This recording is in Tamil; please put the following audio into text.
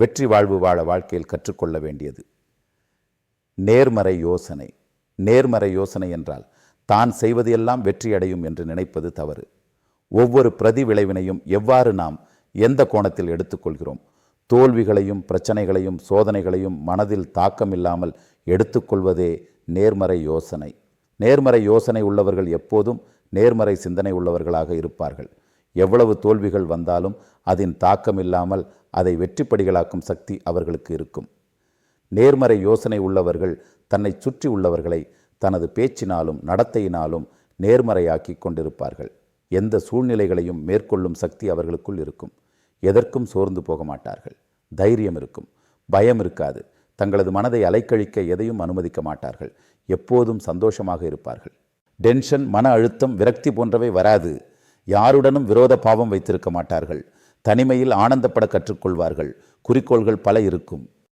வெற்றி வாழ்வு வாழ வாழ்க்கையில் கற்றுக்கொள்ள வேண்டியது. நேர்மறை யோசனை. நேர்மறை யோசனை என்றால் தான் செய்வது எல்லாம் வெற்றியடையும் என்று நினைப்பது தவறு. ஒவ்வொரு பிரதி விளைவினையும் எவ்வாறு நாம் எந்த கோணத்தில் எடுத்துக்கொள்கிறோம்? தோல்விகளையும் பிரச்சனைகளையும் சோதனைகளையும் மனதில் தாக்கமில்லாமல் எடுத்துக்கொள்வதே நேர்மறை யோசனை. நேர்மறை யோசனை உள்ளவர்கள் எப்போதும் நேர்மறை சிந்தனை உள்ளவர்களாக இருப்பார்கள். எவ்வளவு தோல்விகள் வந்தாலும் அதன் தாக்கம் இல்லாமல் அதை வெற்றிப்படிகளாக்கும் சக்தி அவர்களுக்கு இருக்கும். நேர்மறை யோசனை உள்ளவர்கள் தன்னை சுற்றி உள்ளவர்களை தனது பேச்சினாலும் நடத்தையினாலும் நேர்மறையாக்கி கொண்டிருப்பார்கள். எந்த சூழ்நிலைகளையும் மேற்கொள்ளும் சக்தி அவர்களுக்குள் இருக்கும். எதற்கும் சோர்ந்து போக மாட்டார்கள். தைரியம் இருக்கும். பயம் இருக்காது. தங்களது மனதை அலைக்கழிக்க எதையும் அனுமதிக்க மாட்டார்கள். எப்போதும் சந்தோஷமாக இருப்பார்கள். டென்ஷன் மன அழுத்தம் விரக்தி போன்றவை வராது. யாருடனும் விரோத பாவம் வைத்திருக்க மாட்டார்கள். தனிமையில் ஆனந்தப்பட கற்றுக்கொள்வார்கள். குறிக்கோள்கள் பல இருக்கும்.